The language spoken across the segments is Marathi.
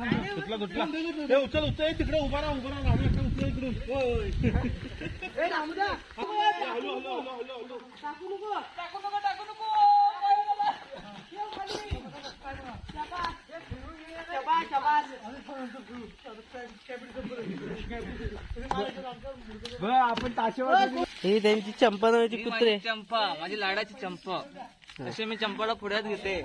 हे उचल उचल. हे तिकडे उभा राहा उभा राहा. उचल हॅलो हॅलो आपण ताशेवर ही त्यांची चंपा नावाची कुत्रे. चंपा माझी लाडाची चंपा. तसे मी चंपाला पुढ्यात घेते.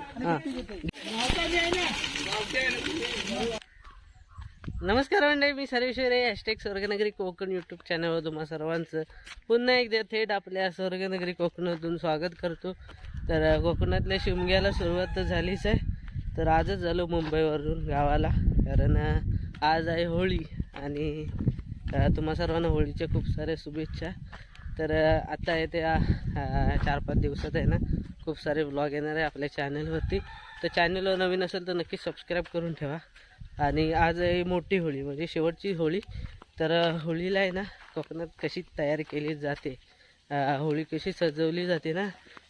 नमस्कार मंडळी मी सर्वेश्वर आहे हॅशटॅग स्वर्गनगरी कोकण यूट्यूब चॅनलवर तुम्हा सर्वांचं. पुन्हा एकदा थेट आपल्या स्वर्गनगरी कोकणातून स्वागत करतो. तर कोकणातल्या शिमग्याला सुरुवात तर झालीच आहे. तर आजच झालो मुंबईवरून गावाला. कारण आज आहे होळी आणि तुम्हा सर्वांना होळीच्या खूप साऱ्या शुभेच्छा. तर आता येते चार पाच दिवसात आहे ना खूप सारे ब्लॉग येणार आहे आपल्या चॅनलवरती तर चॅनलवर नवीन असेल तर नक्की सबस्क्राईब करून ठेवा. आणि आज ही मोठी होळी म्हणजे शेवटची होळी. तर होळीला आहे ना कोकणात कशी तयार केली जाते होळी कशी सजवली जाते ना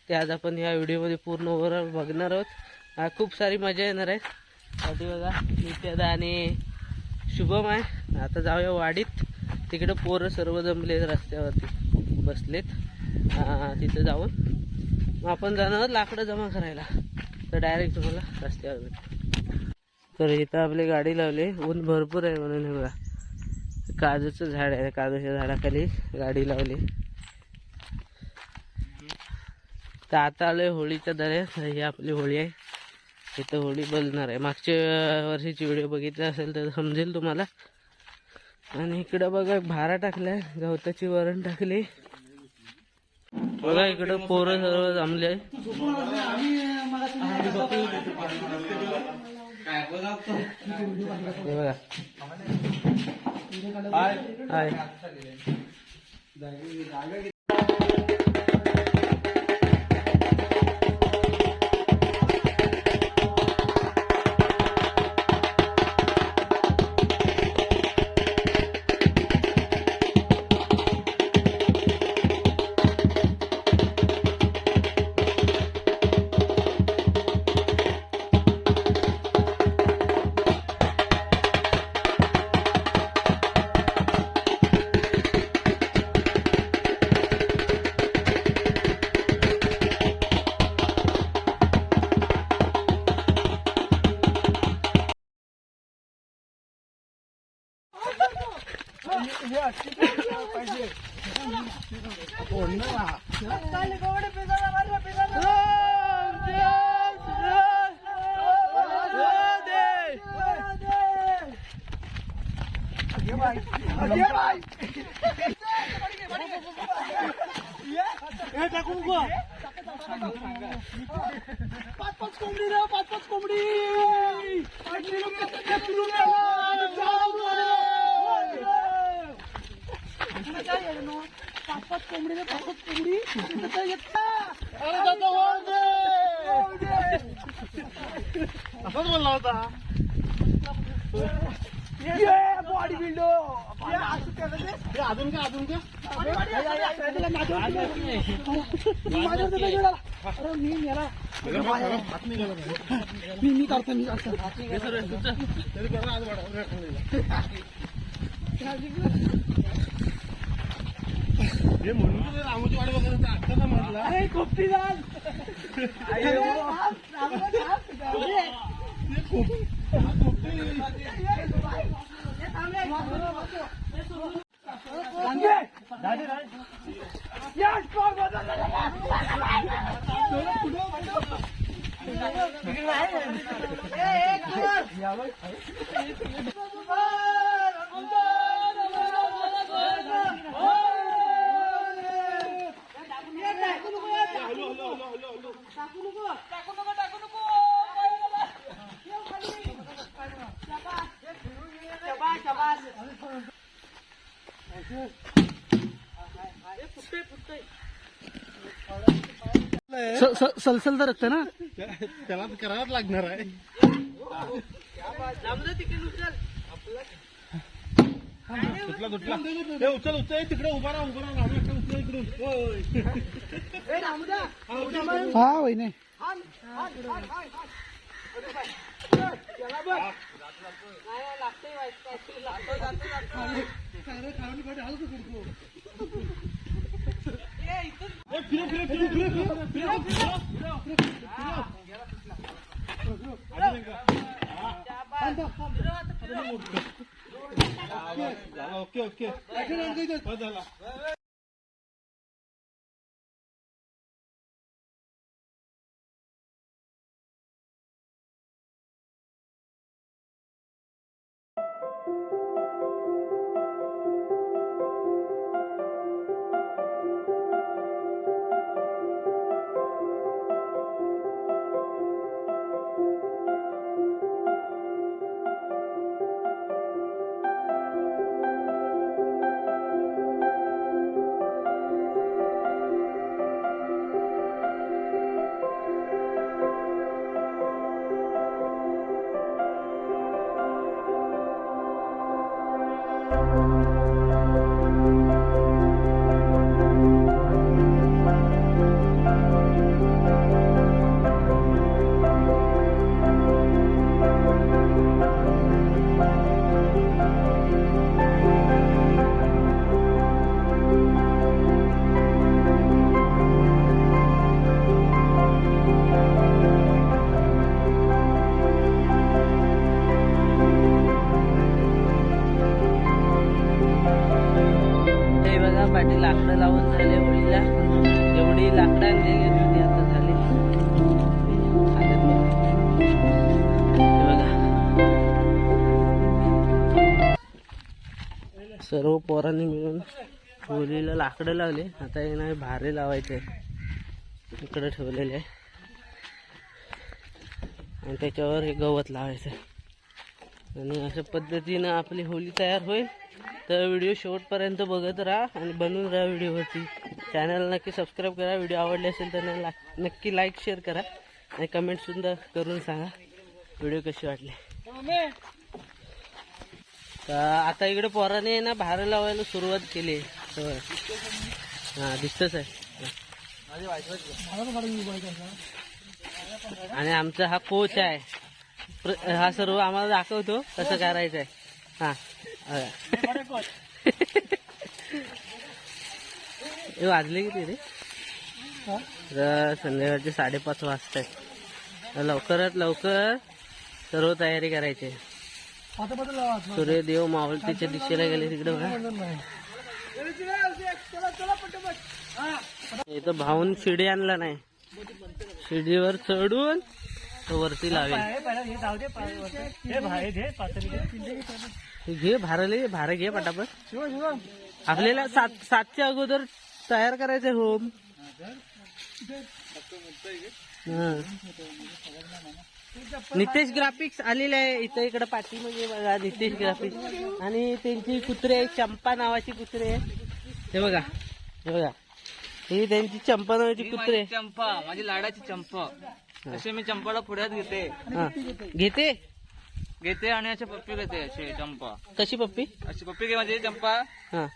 ते आज आपण या व्हिडिओमध्ये पूर्ण ओव्हरऑल बघणार आहोत. खूप सारी मजा येणार आहे. आधी बघा नित्यदा आणि शुभम आहे. आता जाऊया वाडीत. तिकडं पोरं सर्व जमले रस्त्यावरती बसलेत. तिथं जाऊन. मग आपण जाणार लाकडं जमा करायला. तर डायरेक्ट तुम्हाला रस्त्यावर भेट. तर इथं आपली गाडी लावली. ऊन भरपूर आहे म्हणून हे बघा. काजूचं झाड आहे. काजूच्या झाडाखाली गाडी लावली. तर आता आलोय होळीच्या दऱ्यात. ही आपली होळी आहे. इथं होळी बोलणार आहे. मागच्या वर्षीची व्हिडिओ बघितला असेल तर समजेल तुम्हाला. आणि इकडं बघा भारा टाकलाय. गवताची वरण टाकली. बघा इकडं पोरं सर्व जमले. हे बघा. हाय. पाच पाच कोंबडी रे पाच पाच कोंबडी असंच बोलला होता. हे अजून का अजून का मी मी करतो मी करतो. आज वाढा हे म्हणून तर रामोची वाडी बघायला आता म्हटलं. अरे खोपटी जाल सलसल तर रक्त ना? त्याला करावंच लागणार आहे. तुटला तुटला हे उचल उचल. तिकडे उभा राहा उभा राहा. उचल इकडून. हा वहिने. झाला ઓકે ઓકે किती लाकडं लावून झाले होळीला एवढी लाकडं आणलेली होती आता झाली. बघा. सर्व पोरांनी मिळून होळीला लाकडं लावले. आता हे नाही भारे लावायचे. इकडं ठेवलेले आहे. आणि त्याच्यावर हे गवत लावायचं. आणि अशा पद्धतीनं आपली होळी तयार होईल. तर व्हिडिओ शेवटपर्यंत बघत राहा आणि बनवून राहा व्हिडिओवरती. चॅनल नक्की सबस्क्राईब करा. व्हिडिओ आवडले असेल तर ला नक्की लाईक शेअर करा. आणि कमेंटसुद्धा करून सांगा व्हिडिओ कसे वाटली. तर आता इकडे पोराने ना भार लावायला सुरुवात केली आहे. हां दिसतंच आहे. आणि आमचा हा कोच आहे. प्र- हा सर्व आम्हाला दाखवतो कसं करायचं आहे हा. हे वाजले किती रे? तर संध्याकाळचे साडेपाच वाजत आहे लवकरात लवकर सर्व तयारी करायची. सूर्यदेव मावळतीच्या दिशेला गेले तिकडे इथं भाऊन शिडी आणला नाही. शिडीवर चढून तो वरती लावेल. हे घे भारले भार घे पटापट. आपल्याला सात सातच्या अगोदर तयार करायचंय होम. नितेश ग्राफिक्स आलेले आहे. इथं इकडे पाठी म्हणजे बघा नितेश ग्राफिक्स आणि त्यांची कुत्रे आहे चंपा नावाची कुत्रे आहे हे बघा हे बघा. ही त्यांची चंपा नावाची कुत्रे चंपा माझी लाडाची चंपा. असे मी चंपाला पुढ्यात घेते. घेते? घेते आणि असे पप्पी घेते असे चंपा. कशी पप्पी? अशी पप्पी घे माझी चंपा. हा.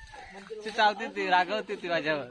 ती चालते ती रागवते ती माझ्यावर.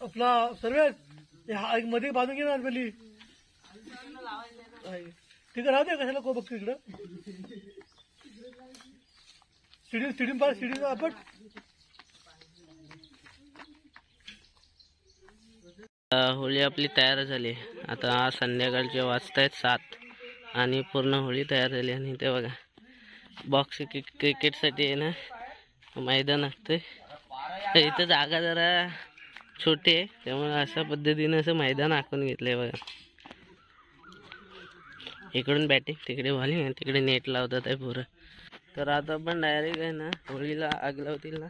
आपला एक मध्ये बांधून घे ना पहिली तिकडे राहू दे कशाला को बघतो इकडं स्टेडियम स्टेडियम पार स्टेडियम आपण होळी आपली तयार झाली. आता संध्याकाळचे वाजतायत सात. आणि पूर्ण होळी तयार झाली. आणि ते बघा बॉक्स क्रिकेटसाठी आहे ना मैदान असते तर इथं जागा जरा छोटे आहे त्यामुळे अशा पद्धतीनं असं मैदान आखून घेतलं आहे बघा. इकडून बॅटिंग तिकडे बॉलिंग आणि तिकडे नेट लावतात आहे पोरं. तर आता आपण डायरेक्ट आहे ना होळीला आग लावतील ना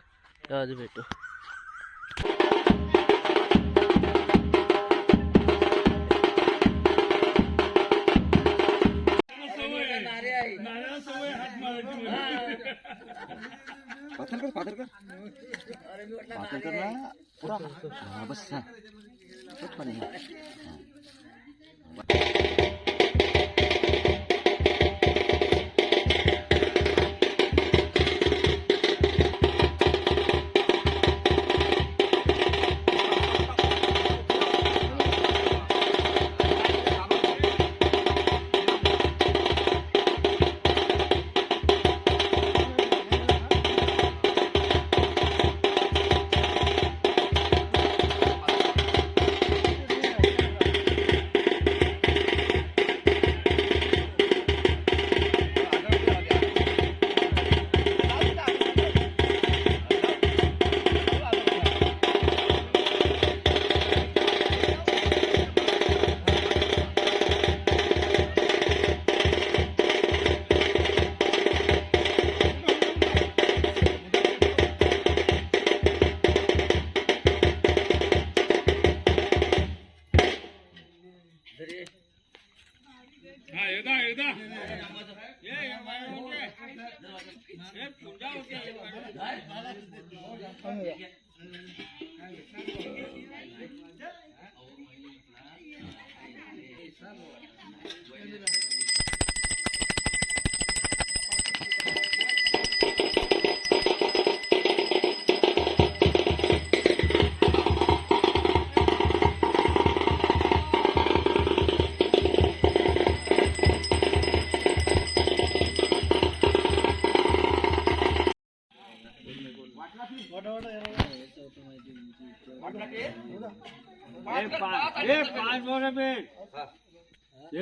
तेव्हाच भेटू. पाच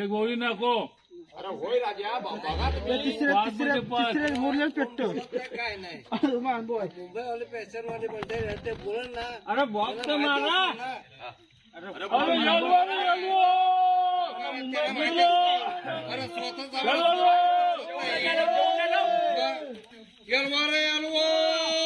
एक गोळी नको तिसऱ्या पाच म्हणजे पाच. तिसऱ्या मोडल्या पेटत अरे बॉक्स तर मारा अरे येलो रे, येलो. येलो.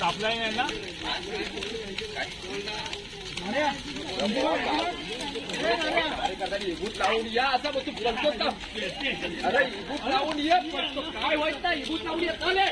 तापलाय नाही ना इभूत लावून या असा बघ तू बोलतो का अरे इभूत लावून ये काय व्हायचं ना इभूत लावून येत नाही